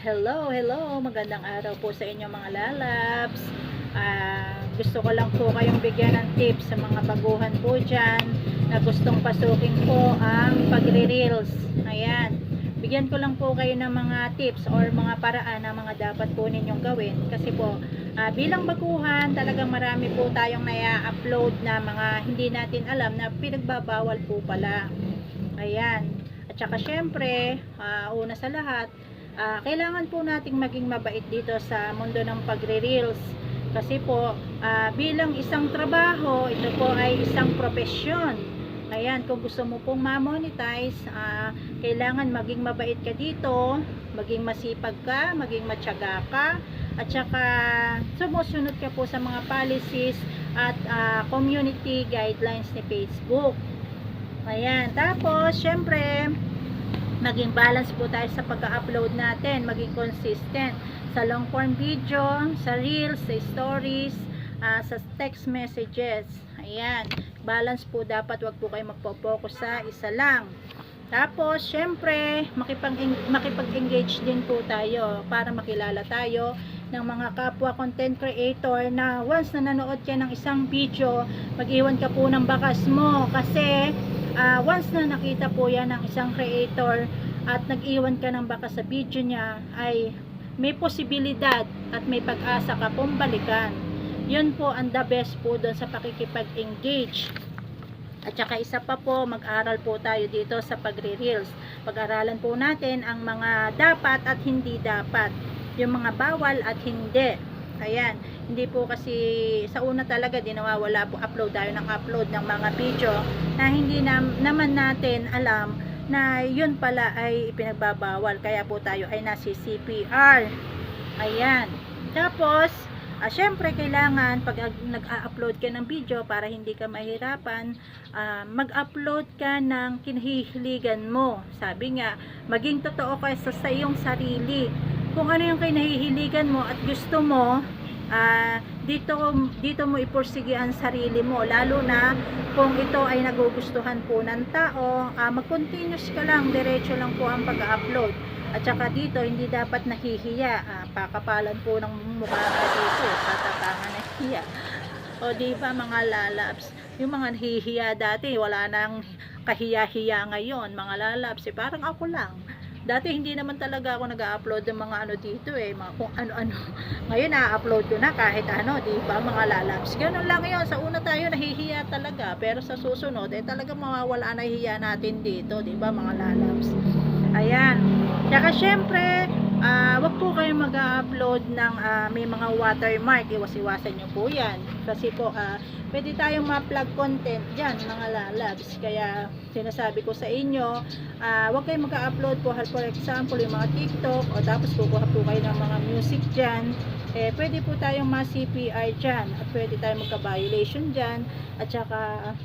Hello, hello. Magandang araw po sa inyo mga lalabs. Ah, gusto ko lang po kayong bigyan ng tips sa mga baguhan po dyan na gustong pasukin po ang pagre-reels. Ayan. Bigyan ko lang po kayo ng mga tips or mga paraan na mga dapat po ninyong gawin. Kasi po, ah, bilang baguhan, talagang marami po tayong naya-upload na mga hindi natin alam na pinagbabawal po pala. Ayan. At saka syempre, ah, una sa lahat, ah, kailangan po nating maging mabait dito sa mundo ng pagre-reels. Kasi po, ah, bilang isang trabaho, ito po ay isang profesyon. Ayan, kung gusto mo pong ma-monetize, ah, kailangan maging mabait ka dito, maging masipag ka, maging matyaga ka, at saka sumusunod ka po sa mga policies at ah, community guidelines ni Facebook. Ayan, tapos, syempre, maging balance po tayo sa pag-upload natin, maging consistent sa long form video, sa reels, sa stories, ah, sa text messages. Ayan, balance po dapat wag po kayo magpo-focus sa isa lang. Tapos, syempre, makipag makipag-engage din po tayo para makilala tayo ng mga kapwa content creator na once na nanood ka ng isang video, mag-iwan ka po ng bakas mo kasi ah, once na nakita po yan ng isang creator at nag-iwan ka ng bakas sa video niya ay may posibilidad at may pag-asa ka pong balikan. Yun po ang the best po doon sa pakikipag-engage. At saka isa pa po, mag-aral po tayo dito sa pagre-reels. Pag-aralan po natin ang mga dapat at hindi dapat. Yung mga bawal at hindi. Ayan, hindi po kasi sa una talaga di nawawala po upload tayo ng upload ng mga video na hindi nam- naman natin alam na yun pala ay ipinagbabawal. Kaya po tayo ay nasi CPR. Ayan. Tapos, ah, syempre kailangan pag ag- nag-upload ka ng video para hindi ka mahirapan, ah, mag-upload ka ng kinahihiligan mo. Sabi nga, maging totoo ka sa, sa iyong sarili. Kung ano yung kinahihiligan mo at gusto mo, ah, dito dito mo ipursige ang sarili mo lalo na kung ito ay nagugustuhan po ng tao ah, mag-continuous ka lang diretso lang po ang pag-upload. At saka dito hindi dapat nahihiya. Ah, pakapalan po ng mukha ka dito tatatangan na hiya. O di ba mga lalabs? Yung mga nahihiya dati wala nang kahiya-hiya ngayon mga lalabs eh, parang ako lang Dati hindi naman talaga ako nag-upload ng mga ano dito eh, mga kung ano-ano. Ngayon na-upload ko na kahit ano, di ba mga lalabs. Ganun lang yun. Sa una tayo nahihiya talaga, pero sa susunod eh talaga mawawala na hiya natin dito, di ba mga lalabs. Ayan. Tsaka syempre, ah, wag po kayong mag-upload ng ah, may mga watermark. Iwas-iwasan nyo po yan. Kasi po, ah, pwede tayong ma-plug content dyan, mga lalabs. Kaya, sinasabi ko sa inyo, ah, wag kayong mag-upload po, for example, yung mga TikTok, o tapos kukuha po kayo ng mga music dyan, eh, pwede po tayong ma-CPR dyan, at pwede tayong magka-violation dyan, at saka,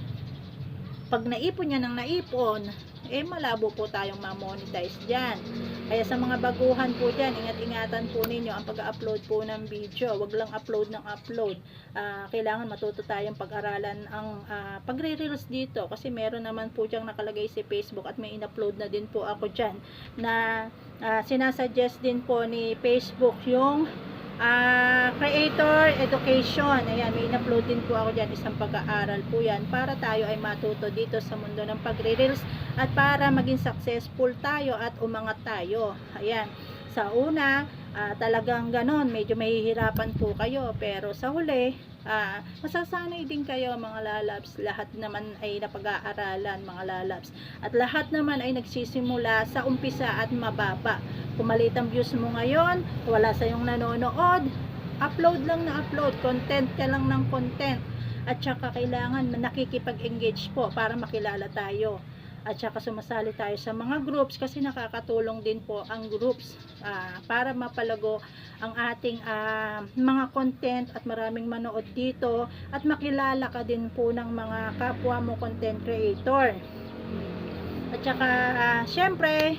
pag naipon niya ng naipon, eh malabo po tayong ma-monetize dyan. Kaya sa mga baguhan po dyan, ingat-ingatan po ninyo ang pag-upload po ng video. Huwag lang upload ng upload. Ah, kailangan matuto tayong pag-aralan ang ah, pagre-reels dito. Kasi meron naman po dyan nakalagay si Facebook at may in-upload na din po ako dyan na ah, sinasuggest din po ni Facebook yung Ah, creator education. Ayan, may in-upload din po ako diyan isang pag-aaral po 'yan para tayo ay matuto dito sa mundo ng pagre-reels at para maging successful tayo at umangat tayo. Ayan. Sa una, ah, talagang ganon, medyo mahihirapan po kayo pero sa huli, ah, masasanay din kayo mga lalabs. Lahat naman ay napag-aaralan mga lalabs. At lahat naman ay nagsisimula sa umpisa at mababa. Kung maliit ang views mo ngayon, wala sa yung nanonood, upload lang na upload, content ka lang ng content. At saka kailangan nakikipag-engage po para makilala tayo. At saka sumasali tayo sa mga groups kasi nakakatulong din po ang groups ah, para mapalago ang ating ah, mga content at maraming manood dito at makilala ka din po ng mga kapwa mo content creator. At saka, ah, syempre,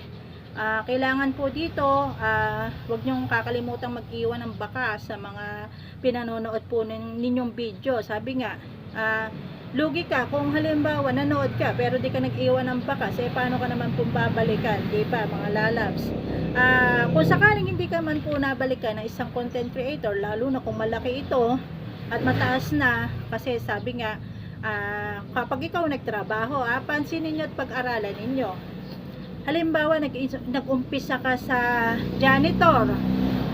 ah, kailangan po dito, ah, wag niyong kakalimutan mag-iwan ng baka sa mga pinanonood po nin- ninyong video. Sabi nga, ah, lugi ka kung halimbawa nanood ka pero di ka nag-iwan ng bakas, eh paano ka naman pong babalikan, di ba mga lalabs? Ah, kung sakaling hindi ka man po nabalikan ng isang content creator, lalo na kung malaki ito at mataas na, kasi sabi nga, ah, kapag ikaw nagtrabaho, ah, pansinin nyo at pag-aralan ninyo. Halimbawa, nag nag-umpisa ka sa janitor.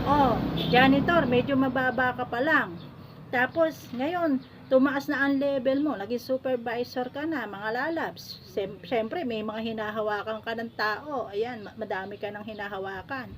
Oh, janitor, medyo mababa ka pa lang. Tapos, ngayon, tumaas na ang level mo, naging supervisor ka na, mga lalabs. Siyempre, may mga hinahawakan ka ng tao. Ayan, ma- madami ka ng hinahawakan.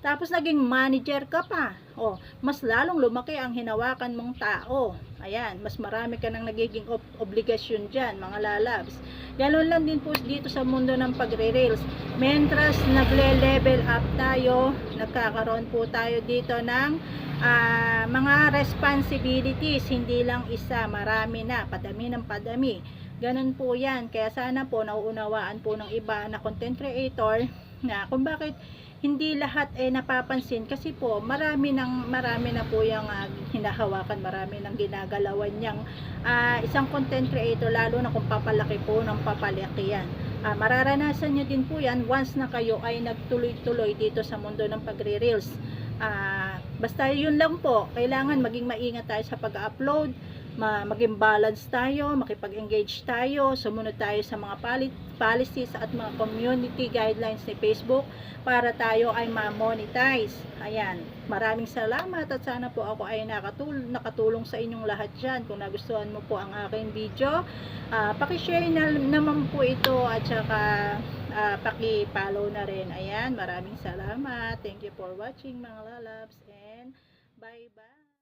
Tapos, naging manager ka pa. Oh, mas lalong lumaki ang hinawakan mong tao. Ayan, mas marami ka nang nagiging ob- obligasyon dyan, mga lalabs. Ganon lang din po dito sa mundo ng pagre-rails. Mentras nagle-level up tayo, nagkakaroon po tayo dito ng ah, mga responsibilities, hindi lang isa, marami na, padami ng padami. Ganon po yan. Kaya sana po nauunawaan po ng iba na content creator na kung bakit hindi lahat ay napapansin kasi po marami ng marami na po yung ah, hinahawakan, marami ng ginagalawan niyang ah, isang content creator lalo na kung papalaki po ng papalaki yan. Ah, mararanasan niyo din po yan once na kayo ay nagtuloy-tuloy dito sa mundo ng pagre-reels. Ah, basta yun lang po, kailangan maging maingat tayo sa pag-upload, maging balance tayo, makipag-engage tayo, sumunod tayo sa mga policies at mga community guidelines ni Facebook para tayo ay ma-monetize. Ayan, maraming salamat at sana po ako ay nakatul nakatulong sa inyong lahat dyan. Kung nagustuhan mo po ang aking video, ah pakishare na naman po ito at saka ah, paki-follow na rin. Ayan, maraming salamat. Thank you for watching mga lalabs and bye-bye.